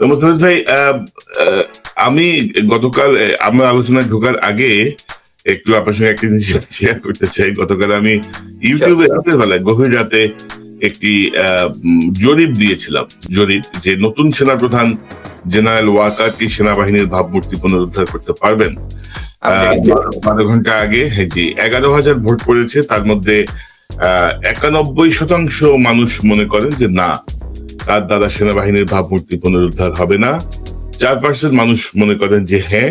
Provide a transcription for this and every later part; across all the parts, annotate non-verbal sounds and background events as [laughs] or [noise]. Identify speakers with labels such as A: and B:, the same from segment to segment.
A: মোস্তাফিজ ভাই আমি গতকাল আমার আলোচনায় ঢোকার আগে একটু আপনার সঙ্গে একটি জিনিস শেয়ার করতে চাই। গতকাল আমি ইউটিউবে রাতের বেলায় গভীর রাতে একটি জরিপ দিয়েছিলাম। জরিপ যে নতুন সেনাপ্রধান জেনারেল ওয়াকার কি সেনাবাহিনীর ভাবমূর্তি পুনরুদ্ধার করতে পারবেন? আহ, বারো ঘণ্টা আগে হ্যাঁ জি এগারো হাজার ভোট পড়েছে তার মধ্যে আহ, একানব্বই শতাংশ মানুষ মনে করেন যে না তার দ্বারা সেনাবাহিনীর ভাবমূর্তি পুনরুদ্ধার হবে না। চার পার্সেন্ট মানুষ মনে করেন যে হ্যাঁ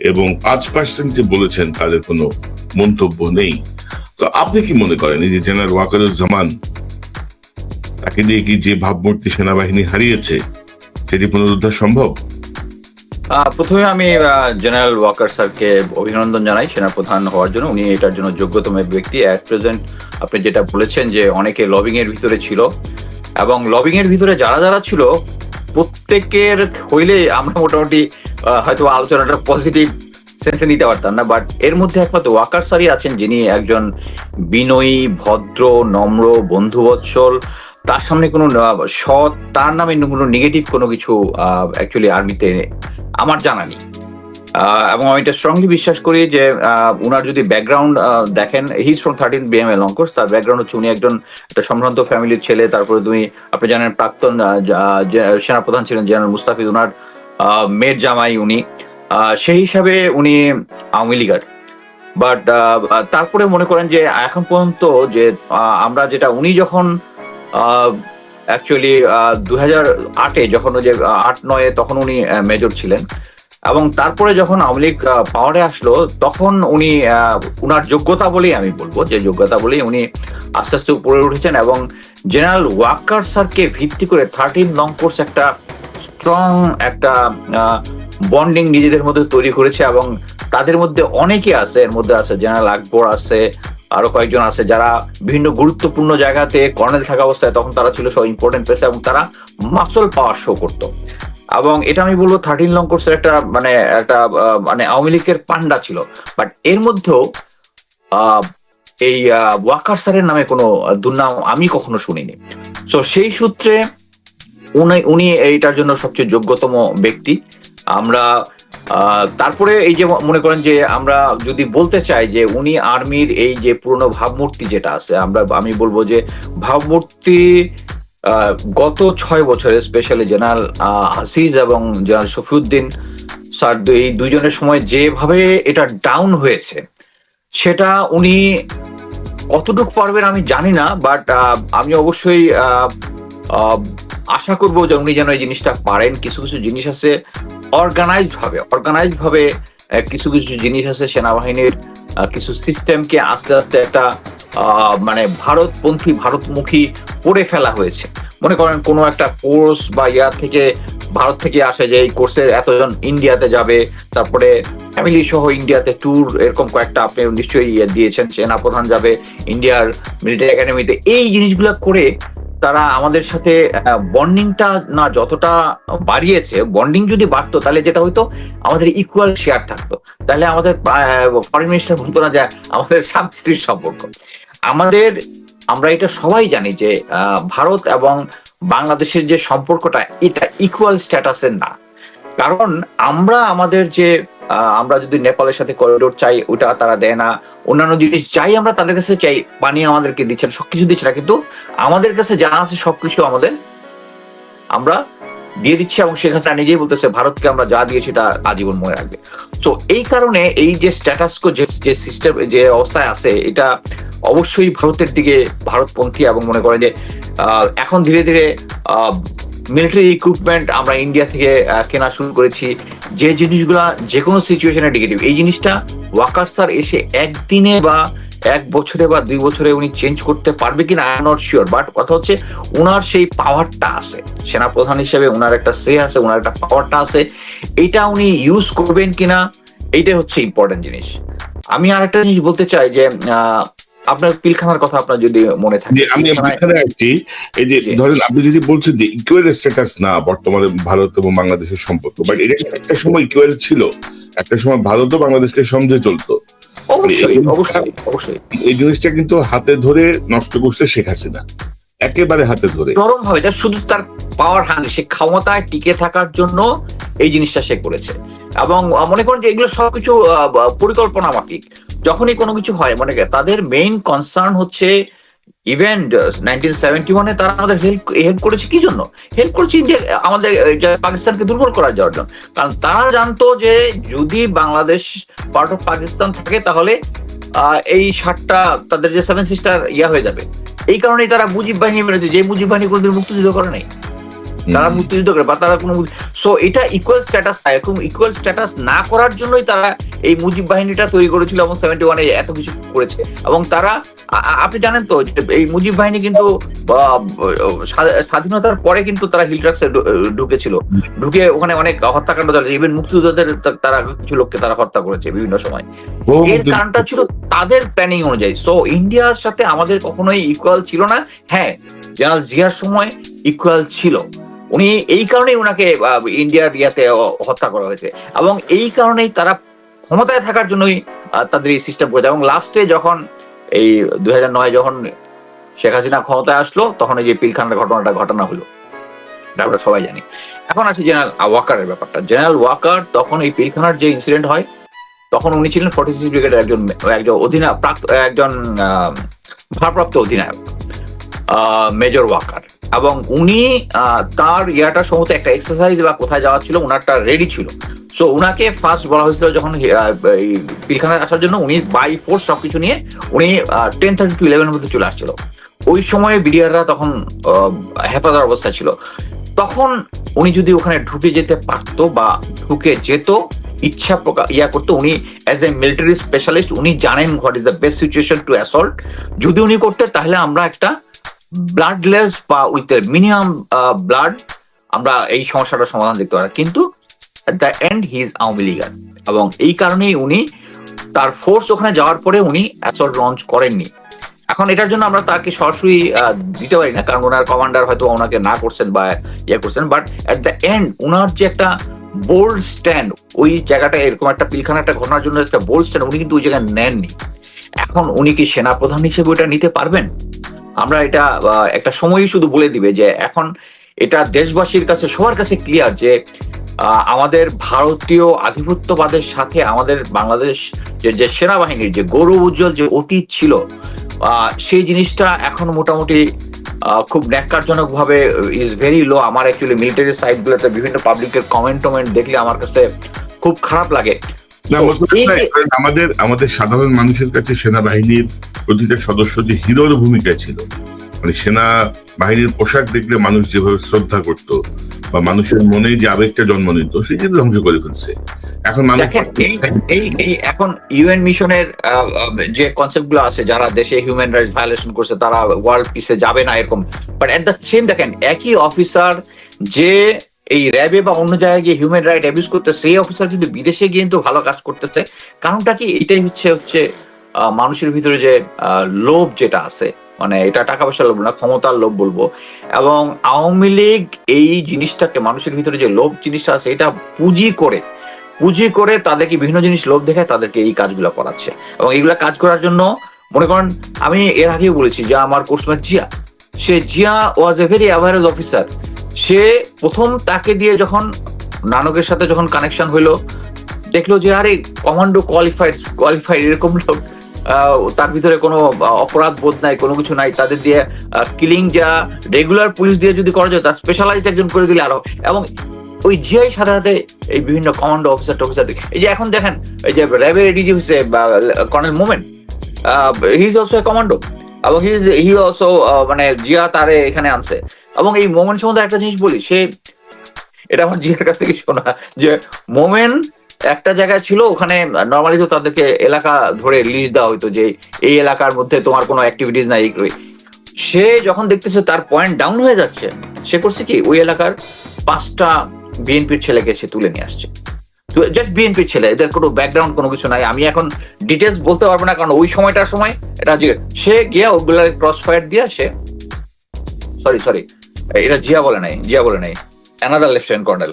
A: এবং পাঁচ পার্সেন্ট যে বলেছেন তাদের কোনো মন্তব্য নেই। তো আপনি কি মনে করেন এই যে জেনারেল ওয়াকারুজ্জামান, তাকে দিয়ে কি যে ভাবমূর্তি সেনাবাহিনী হারিয়েছে, সেটি পুনরুদ্ধার সম্ভব?
B: প্রথমে আমি জেনারেল ওয়াকার স্যারকে অভিনন্দন জানাই সেনাপ্রধান হওয়ার জন্য। উনি এটার জন্য যোগ্যতম ব্যক্তি। অ্যাট প্রেজেন্ট আপনি যেটা বলেছেন যে অনেকে লবিং এর ভিতরে ছিল এবং লবিং এর ভিতরে যারা যারা ছিল, প্রত্যেকের হইলে আমরা মোটামুটি হয়তো আলোচনাটা পজিটিভ সেন্সে নিতে পারতাম না। বাট এর মধ্যে একমাত্র ওয়াকার স্যারই আছেন, যিনি একজন বিনয়ী, ভদ্র, নম্র বন্ধুবৎসল তার সামনে কোনো সৎ, তার নামে কোনো নেগেটিভ কোনো কিছু অ্যাকচুয়ালি আর্মিতে আমার জানা নেই। এবং আমি এটা স্ট্রংলি বিশ্বাস করি যে উনার যদি ব্যাকগ্রাউন্ড দেখেন his from thirteen BM L অঙ্কোর্স তার ব্যাকগ্রাউন্ড হচ্ছে উনি একজন, একটা সম্ভ্রান্ত ফ্যামিলির ছেলে, তারপরে তুমি, আপনি জানেন প্রাক্তন সেনাপ্রধান ছিলেন জেনারেল মুস্তাফিজ, উনার মেয়ের জামাই উনি। সেই হিসাবে উনি আওয়ামী লীগার। বাট তারপরে মনে করেন যে, এখন পর্যন্ত যে আমরা যেটা, উনি যখন অ্যাকচুয়ালি দু হাজার আটে যখন যে, আট নয়ে তখন উনি মেজর ছিলেন এবং তারপরে যখন আওয়ামী লীগ পাওয়ারে আসলো, তখন উনি উনার যোগ্যতা বলেই আমি বলব, যে যোগ্যতা বলেই উনি আস্তে আস্তে উপরে উঠেছেন এবং জেনারেল ওয়াকার স্যারকে ভিত্তি করে থার্টিন লং কোর্স একটা স্ট্রং একটা বন্ডিং নিজেদের মধ্যে তৈরি করেছে এবং তাদের মধ্যে অনেকে আছে, এর মধ্যে আছে জেনারেল আকবর আছে, আরও কয়েকজন আছে যারা বিভিন্ন গুরুত্বপূর্ণ জায়গাতে কর্নেল থাকা অবস্থায় তখন তারা ছিল সব ইম্পর্টেন্ট প্লেসে এবং তারা মাসল পাওয়ার শো করতো। এবং এটা আমি বলব থার্টিন লং কোর্সের একটা মানে একটা মানে আওয়ামী লীগের পান্ডা ছিল। বাট এর মধ্যেও এই ওয়াকার স্যারের নামে কোনো দুর্নাম আমি কখনো শুনিনি। তো সেই সূত্রে উনি উনি এইটার জন্য সবচেয়ে যোগ্যতম ব্যক্তি। আমরা তারপরে এই যে মনে করেন যে আমরা যদি বলতে চাই যে উনি আর্মির এই যে পুরনো ভাবমূর্তি যেটা আছে, আমরা, আমি বলব যে ভাবমূর্তি গত ছয় বছরে স্পেশালি জেনারেল হাসিজ এবং জেনারেল শফিউদ্দিন স্যার এই দুইজনের সময় যেভাবে এটা ডাউন হয়েছে, সেটা উনি কতটুকু পারবেন আমি জানি না বাট আমি অবশ্যই আশা করব যে উনি যেন এই জিনিসটা পারেন। কিছু কিছু জিনিস আছে অর্গানাইজড ভাবে অর্গানাইজড ভাবে কিছু কিছু জিনিস আছে সেনাবাহিনীর কিছু সিস্টেমকে আস্তে আস্তে একটা মানে ভারতপন্থী, ভারতমুখী করে ফেলা হয়েছে। মনে করেন কোনো একটা কোর্স বা ইয়ার থেকে ভারত থেকে আসে যে এই কোর্সের এতজন ইন্ডিয়াতে যাবে, তারপরে ফ্যামিলি সহ ইন্ডিয়াতে ট্যুর এরকম কয়েকটা আপনি নিশ্চয়ই ইয়ে দিয়েছেন, সেনাপ্রধান যাবে ইন্ডিয়ার মিলিটারি একাডেমিতে এই জিনিসগুলো করে তারা আমাদের সাথে বন্ডিংটা না যতটা বাড়িয়েছে বন্ডিং যদি বাড়তো, তাহলে যেটা হয়তো আমাদের ইকুয়াল শেয়ার থাকতো। তাহলে আমাদের ফরেন মিনিস্টার বলতো না যে আমাদের স্ত্রীর সম্পর্ক। আমাদের আমরা এটা সবাই জানি যে ভারত এবং বাংলাদেশের যে সম্পর্কটা, এটা ইকুয়াল স্ট্যাটাসের না। কারণ আমরা আমাদের যে আমরা যদি নেপালের সাথে করিডোর চাই, ওটা তারা দেয় না। অন্যান্য জিনিস চাই আমরা তাদের কাছে চাই পানি আমাদেরকে দিচ্ছেন সবকিছু দিচ্ছে না। কিন্তু আমাদের কাছে যা আছে, সবকিছু আমাদের, আমরা দিয়ে দিচ্ছে এবং শেখ হাসিনা নিজেই বলতেছে, ভারতকে আমরা যা দিয়েছি তা আজীবন মনে রাখবে। তো এই কারণে এই যে স্ট্যাটাসকো যে সিস্টেম যে অবস্থায় আছে, এটা অবশ্যই ভারতের দিকে ভারতপন্থী এবং মনে করে যে এখন ধীরে ধীরে মিলিটারি ইকুইপমেন্ট আমরা ইন্ডিয়া থেকে কেনা শুরু করেছি। যে জিনিসগুলা যে কোনো সিচুয়েশনে নেগেটিভ এই জিনিসটা ওয়াকার স্যার এসে একদিনে বা এক বছরে বা দুই বছরে উনি চেঞ্জ করতে পারবে কিনা আই নট শিওর বাট কথা হচ্ছে ওনার সেই পাওয়ারটা আছে। সেনাপ্রধান হিসেবে ওনার একটা সে আছে ওনার একটা পাওয়ারটা আছে। এটা উনি ইউজ করবেন কিনা এইটাই হচ্ছে ইম্পর্টেন্ট জিনিস। আমি আর একটা জিনিস বলতে চাই যে আপনার পিলখানার কথা আপনার যদি মনে থাকে।
A: আমি এখানে আসছি এই যে ধরেন আপনি যদি বলছেন যে ইকুয়াল স্ট্যাটাস না বর্তমানে ভারত এবং বাংলাদেশের সম্পর্ক বাট এটা একটা সময় ইকুয়াল ছিল একটা সময় ভারত ও বাংলাদেশকে সমঝে চলতো।
B: অবশ্যই
A: এই-
B: অবশ্যই অবশ্যই।
A: এই জিনিসটা কিন্তু হাতে ধরে নষ্ট করছে শেখ হাসিনা। একেবারে হাতে ধরে।
B: চরম ভাবে যা শুধু তার পাওয়ার হানি সে ক্ষমতায় টিকে থাকার জন্য এই জিনিসটা সে করেছে। এবং মনে করেন যে এগুলো সবকিছু পরিকল্পনা মাফিক যখনই কোনো কিছু হয় মনে তাদের মেইন কনসার্ন হচ্ছে ইভেন নাইনটিন তারা আমাদের হেল্প হেল্প করেছে কি জন্য হেল্প করেছে ইন্ডিয়া আমাদের পাকিস্তানকে দুর্বল করার জন্য। কারণ তারা জানতো যে যদি বাংলাদেশ পার্ট অফ পাকিস্তান থাকে তাহলে এই সাতটা, তাদের যে সেভেন সিস্টার ইয়া হয়ে যাবে। এই কারণেই তারা মুজিব বাহিনী মেরেছে। যে মুজিব বাহিনী কোনোদিন মুক্তিযুদ্ধ করে নাই। তারা মুক্তিযুদ্ধ করে বা তারা কোনো সো এটা ইকুয়াল স্ট্যাটাস এরকম ইকুয়াল স্ট্যাটাস না করার জন্যই তারা এই মুজিব বাহিনীটা তৈরি করেছিল এবং সেভেন্টি ওয়ানে এত কিছু করেছে। এবং তারা আপনি জানেন তো এই মুজিব বাহিনী কিন্তু স্বাধীনতার পরে কিন্তু তারা হিল ট্রাক্সে ঢুকেছিল। ঢুকে ওখানে অনেক হত্যাকাণ্ড চালিয়েছে ইভেন মুক্তিযোদ্ধাদের তারা কিছু লোককে তারা হত্যা করেছে বিভিন্ন সময়। এর কারণটা ছিল তাদের প্ল্যানিং অনুযায়ী। সো ইন্ডিয়ার সাথে আমাদের কখনোই ইকুয়াল ছিল না। হ্যাঁ জেনারেল জিয়ার সময় ইকুয়াল ছিল। উনি এই কারণেই ওনাকে ইন্ডিয়ার ইয়াতে হত্যা করা হয়েছে। এবং এই কারণেই তারা ক্ষমতায় থাকার জন্যই তাদের এই সিস্টেম করেছে। এবং লাস্টে যখন এই দুই নয় যখন শেখ হাসিনা ক্ষমতায় আসলো, তখন এই যে পিলখানার ঘটনাটা ঘটনা হলো। আমরা সবাই জানি। এখন আছে জেনারেল ওয়াকারের ব্যাপারটা। জেনারেল ওয়াকার তখন এই পিলখানার যে ইনসিডেন্ট হয়, তখন উনি ছিলেন ফর্টি সিক্স ব্রিগেডের একজন একজন অধিনায়ক একজন ভারপ্রাপ্ত অধিনায়ক মেজর ওয়াকার। এবং উনি তার ইয়াটা সম্ভবত একটা এক্সারসাইজ বা কোথায় যাওয়া ছিল ওনারটা রেডি ছিল। সো উনাকে ফার্স্ট বলা হয়েছিল যখন পিলখানায় আসার জন্য উনি বাই ফোর্স সবকিছু নিয়ে উনি টেন থার্টি টু ইলেভেনের মধ্যে চলে আসছিল। ওই সময়ে বিডিআররা তখন আহ, হেফাজত অবস্থা ছিল। তখন উনি যদি ওখানে ঢুকে যেতে পারতো বা ঢুকে যেত ইচ্ছা প্রকাশ ইয়া করতো উনি অ্যাজ এ মিলিটারি স্পেশালিস্ট উনি জানেন what is the best situation to assault যদি উনি করতেন তাহলে আমরা একটা ব্লাডলেস বা উইথ মিনিমাম ব্লাড আমরা এই সমস্যাটার সমাধান দেখতে পারি। কিন্তু at the end he is Awami Leaguer এবং এই কারণেই উনি তার ফোর্স ওখানে যাওয়ার পরে উনি অ্যাসল্ট লঞ্চ করেননি। এখন এটার জন্য আমরা তাকে সরাসরি আহ, দিতে পারি না। কারণ ওনার কমান্ডার হয়তো ওনাকে না করছেন বা ইয়ে করছেন। বাট অ্যাট দ্য এন্ড ওনার যে একটা বোল্ড স্ট্যান্ড ওই জায়গাটা এরকম একটা পিলখানা একটা ঘটনার জন্য একটা বোল্ড স্ট্যান্ড উনি কিন্তু ওই জায়গায় নেননি। এখন উনি কি সেনাপ্রধান হিসেবে ওটা নিতে পারবেন? আমরা এটা একটা সময়ই শুধু বলে দিবে যে এখন এটা দেশবাসীর কাছে সবার কাছে ক্লিয়ার যে আমাদের ভারতীয় আধিপত্যবাদের সাথে আমাদের বাংলাদেশ যে সেনাবাহিনীর যে গৌরব উজ্জ্বল যে অতীত ছিল সেই জিনিসটা এখন মোটামুটি আহ, খুব ন্যাক্কারজনক ভাবে ইজ ভেরি লো আমার অ্যাকচুয়ালি মিলিটারি সাইট গুলোতে বিভিন্ন পাবলিকের কমেন্ট টমেন্ট দেখলে আমার কাছে খুব খারাপ লাগে।
A: আমাদের আমাদের সাধারণ মানুষের কাছে সেনাবাহিনীর প্রতিটা সদস্য যে হিরোর ভূমিকা ছিল। মানে সেনা বাহিনীর পোশাক দেখলে মানুষ যেভাবে শ্রদ্ধা করত বা মানুষের মনে যে আবেগটা জন্ম নিত সেটা ধ্বংস করে ফেলছে। এখন
B: এই এই এখন ইউএন মিশনের যে কনসেপ্টগুলো আছে, যারা দেশে হিউম্যান রাইটস ভায়োলেশন করছে, তারা ওয়ার্ল্ড পিসে যাবে না এরকম। বাট এট দ্য সেম দেখেন, একই অফিসার যে এই র্যাবে বা অন্য জায়গায় গিয়ে হিউম্যান রাইট অ্যাবিউজ করতে সেই অফিসার কিন্তু বিদেশে গিয়ে কিন্তু ভালো কাজ করতেছে। কারণটা কি? এটাই হচ্ছে হচ্ছে মানুষের ভিতরে যে লোভ যেটা আছে মানে এটা টাকা পয়সা লোভ না, ক্ষমতার লোভ বলব। এবং আওয়ামী লীগ এই জিনিসটাকে, মানুষের ভিতরে যে লোভ জিনিসটা আছে, এটা পুঁজি করে পুঁজি করে তাদেরকে বিভিন্ন জিনিস লোভ দেখায়, তাদেরকে এই কাজগুলো করাচ্ছে। এবং এইগুলা কাজ করার জন্য, মনে করেন, আমি এর আগেও বলেছি যে আমার coursemate Zia. Say Zia was a very average officer সে প্রথম তাকে দিয়ে যখন নানকের সাথে যখন কানেকশন হইল, দেখল যে আরে কমান্ডো কোয়ালিফাইড কোয়ালিফাইড এরকম লোক তার ভিতরে কোনো অপরাধ বোধ নাই, কোনো কিছু নাই। তাদের দিয়ে কিলিং যা রেগুলার পুলিশ দিয়ে যদি করা যায়, তার স্পেশালাইজড একজন করে দিলে আরও। এবং ওই জিআই সাথে সাথে এই বিভিন্ন কমান্ডো অফিসার টফিসার এই যে এখন দেখেন, এই যে র্যাবের এডিজি হচ্ছে colonel moment he is also a commando এবং হি হি অলসো মানে জিয়া তারে এখানে আনছে। এবং এই মোমেন্ট সম্বন্ধে একটা জিনিস বলি, সে এটা আমার জিয়ার কাছ থেকে শোনা, যে মোমেন্ট একটা জায়গায় ছিল, ওখানে নর্মালি তো তাদেরকে এলাকা ধরে লিস্ট দেওয়া হইতো যে এই এলাকার মধ্যে তোমার কোনো অ্যাক্টিভিটিস নাই সে যখন দেখতেছে তার পয়েন্ট ডাউন হয়ে যাচ্ছে, সে করছে কি, ওই এলাকার পাঁচটা বিএনপির ছেলেকে সে তুলে নিয়ে আসছে। জাস্ট বিএনপির ছেলে, এদের কোনো ব্যাকগ্রাউন্ড কোনো কিছু নাই। আমি এখন ডিটেলস বলতে পারব না, কারণ ওই সময়টার সময় এটা সে গিয়া ওগুলার ক্রস ফায়ার দিয়া সে সরি সরি এটা জিয়া বলে নাই, জিয়া বলে নাই অ্যানাদার লেফটেন্যান্ট কর্নেল।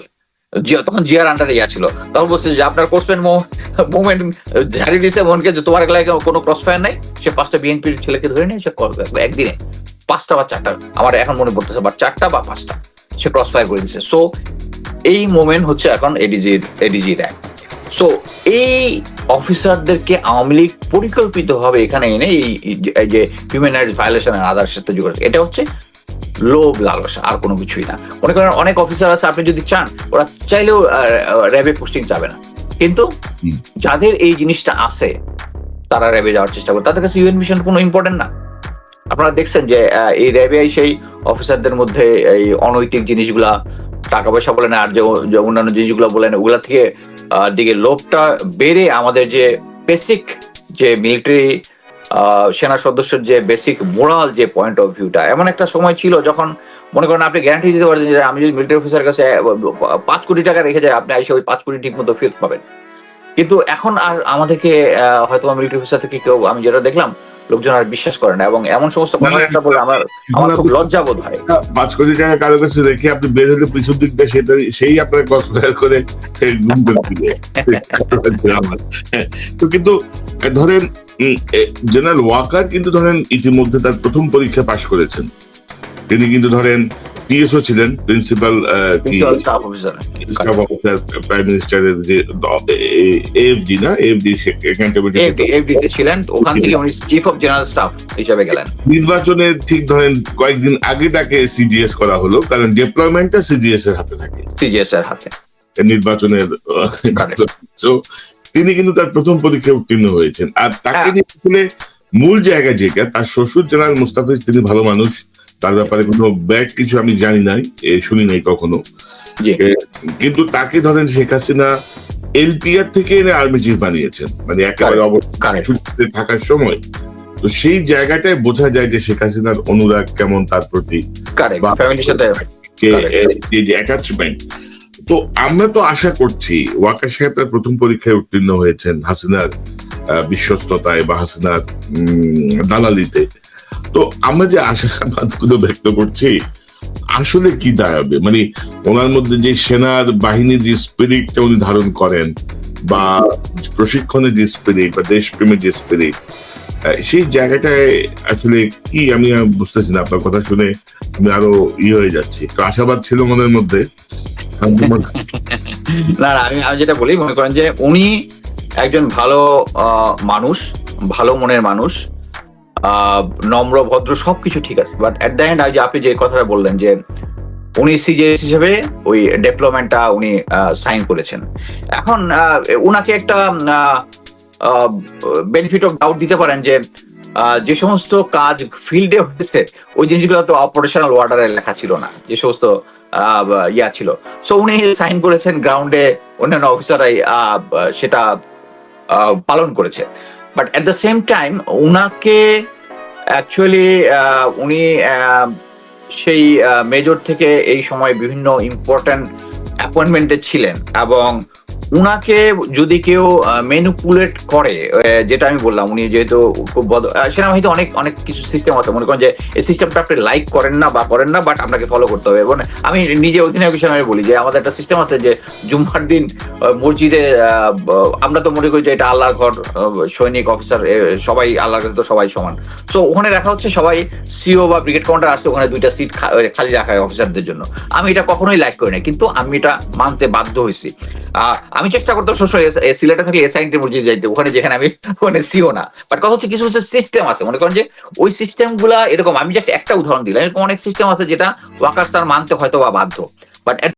B: তখন জিয়ার আন্ডারে ইয়া ছিল। তখন বলছে যে, আপনার কোর্সম্যান মুভমেন্ট ঝাড়ি দিয়েছে মনকে যে তোমার এলাকায় কোনো ক্রস ফায়ার নাই। সে পাঁচটা বিএনপির ছেলেকে ধরে নিয়ে একদিনে পাঁচটা বা চারটা, আমার এখন মনে পড়তেছে বা চারটা বা পাঁচটা সে ক্রস ফায়ার করে দিচ্ছে সো এই মোমেন্ট হচ্ছে এখন এডিজির এডিজি র্যাঙ্ক সো এই অফিসারদেরকে আওয়ামী লীগ পরিকল্পিতভাবে এখানে এনে এই যে হিউম্যান রাইটস ভায়োলেশন আর আদার্স সাথে যোগ এটা হচ্ছে লোভ লালসা আর কোনো কিছুই না। মনে করেন অনেক অফিসার আছে আপনি যদি চান ওরা চাইলেও র্যাবে পোস্টিং যাবে না। কিন্তু যাদের এই জিনিসটা আছে তারা র্যাবে যাওয়ার চেষ্টা করে। তাদের কাছে ইউএন মিশন কোনো ইম্পর্টেন্ট না। আপনারা দেখছেন যে এই র্যাবে সেই অফিসারদের মধ্যে এই অনৈতিক জিনিসগুলা টাকা পয়সা বলেন আর যে অন্যান্য জিনিসগুলো বলেন ওগুলা থেকে আহ, দিকে লোভটা বেড়ে আমাদের যে বেসিক যে মিলিটারি সেনা সদস্যের যে বেসিক মোরাল যে পয়েন্ট অফ ভিউটা এমন একটা সময় ছিল যখন মনে করেন আপনি গ্যারান্টি দিতে পারেন যে আমি যদি মিলিটারি অফিসার কাছে পাঁচ কোটি টাকা রেখে যাই, আপনি এসে ওই পাঁচ কোটি ঠিক মতো ফেরত পাবেন। কিন্তু এখন আর আমাদেরকে হয়তো মিলিটারি অফিসার থেকে কেউ, আমি যেটা দেখলাম লোকজন আর বিশ্বাস করে না এবং এমন সমস্ত কথাবার্তা বলে আমার আমার খুব লজ্জা বোধ হয়।
A: পাঁচ কোটি টাকা কারও কাছে রেখে আপনি বের হলে পিছন দিক দিয়ে সেটা সেই আপনার কনসিডার করে গুম করে তো কিন্তু ধরেন জেনারেল ওয়াকার কিন্তু ধরেন ইতিমধ্যে তার প্রথম পরীক্ষা পাশ করেছেন। তিনি কিন্তু ধরেন পিএসও ছিলেন প্রিন্সিপাল
B: স্টাফ অফিসার।
A: প্রাইম মিনিস্টারের যে এএফডি না? এএফডি
B: তে ছিলেন। ওখান থেকে উনি চিফ অফ জেনারেল স্টাফ হিসেবে গেলেন।
A: নির্বাচনের ঠিক ধরেন কয়েকদিন আগে তাকে সিজিএস করা হলো কারণ ডিপ্লয়মেন্টটা সিজিএস এর হাতে থাকে।
B: সিজিএস এর হাতে।
A: নির্বাচনের তিনি কিন্তু তার প্রথম পরীক্ষায় উত্তীর্ণ হয়েছেন। আর তাকে
B: হ্যাঁ।
A: নিয়ে মূল জায়গা যেটা তার শ্বশুর জেনারেল মুস্তাফিজ তিনি ভালো মানুষ। তার ব্যাপারে কোনো ব্যাড কিছু আমি জানি নাই শুনি নাই কখনো। কিন্তু তাকে ধরেন শেখ হাসিনা এলপিআর থেকে এনে আর্মি চিফ বানিয়েছেন মানে একেবারে অবস্থা ছুটিতে থাকার সময়। তো সেই জায়গাটায় বোঝা যায় যে শেখ হাসিনার অনুরাগ কেমন তার প্রতি। অ্যাটাচমেন্ট তো আমরা তো আশা করছি ওয়াকা সাহেব তার প্রথম পরীক্ষায় উত্তীর্ণ হয়েছেন হাসিনার বিশ্বস্ততায় বা হাসিনার উম, দালালিতে। তো আমরা যে আশাবাদগুলো ব্যক্ত করছি, আসলে কি দাঁড়াবে? মানে ওনার মধ্যে যে সেনার বাহিনীর যে স্পিরিটটা উনি ধারণ করেন বা প্রশিক্ষণের যে স্পিরিট বা দেশপ্রেমের যে স্পিরিট সেই জায়গাটায় আসলে কি আমি বুঝতেছি না, আপনার কথা শুনে আমি আরও ইয়ে হয়ে যাচ্ছি। একটু আশাবাদ ছিল মনের মধ্যে। [laughs]
B: না আমি আমি যেটা বলি, মনে করেন যে উনি একজন ভালো মানুষ, ভালো মনের মানুষ নম্র, ভদ্র, সবকিছু ঠিক আছে। বাট এট দ্য এন্ড যে আপনি যে কথাটা বললেন যে উনি সিজিএস হিসেবে ওই ডেভেলপমেন্টটা উনি সাইন করেছেন। এখন উনাকে একটা বেনিফিট অফ ডাউট দিতে পারেন যে যে সমস্ত কাজ ফিল্ডে হয়েছে, ওই জিনিসগুলো তো অপারেশনাল ওয়ার্ডারে লেখা ছিল না, যে সমস্ত ইয়া ছিল। সো উনি সাইন করেছেন গ্রাউন্ডে অন্যান্য অফিসাররাই সেটা পালন করেছে। But at the same time উনাকে অ্যাকচুয়ালি উনি সেই মেজর থেকে এই সময় বিভিন্ন ইম্পর্ট্যান্ট অ্যাপয়েন্টমেন্টে ছিলেন এবং উনাকে যদি কেউ মেনুপুলেট করে যেটা আমি বললাম উনি যেহেতু খুব বদ- আহ, সেনাবাহিনীতে অনেক অনেক কিছু সিস্টেম আছে। মনে করেন যে এই সিস্টেমটা আপনি লাইক করেন না বা করেন না বাট আপনাকে ফলো করতে হবে। এবং আমি নিজে অধিনায়ক হিসেবে আমি বলি যে আমাদের একটা সিস্টেম আছে যে জুম্মার দিন মসজিদে আমরা তো মনে করি যে এটা আল্লাহর ঘর সৈনিক অফিসার সবাই আল্লাহর কাছে তো সবাই সমান। তো ওখানে রাখা হচ্ছে সবাই সিও বা ব্রিগেড কমান্ডার আসছে ওখানে দুইটা সিট খালি রাখা হয় অফিসারদের জন্য। আমি এটা কখনোই লাইক করি না কিন্তু আমি এটা মানতে বাধ্য হয়েছি। আহ, আমি চেষ্টা করতাম সবসময় এস- সিলেটে থাকলে এসআইনটি মসজিদ যাইতে, ওখানে যেখানে আমি [laughs] ওখানে সিও না। বাট কথা হচ্ছে কিছু কিছু সিস্টেম আছে। মনে করেন যে ওই সিস্টেমগুলা এরকম, আমি জাস্ট একটা উদাহরণ দিলাম। এরকম অনেক সিস্টেম আছে যেটা ওয়াকার স্যার মানতে হয়তো বা বাধ্য। বাট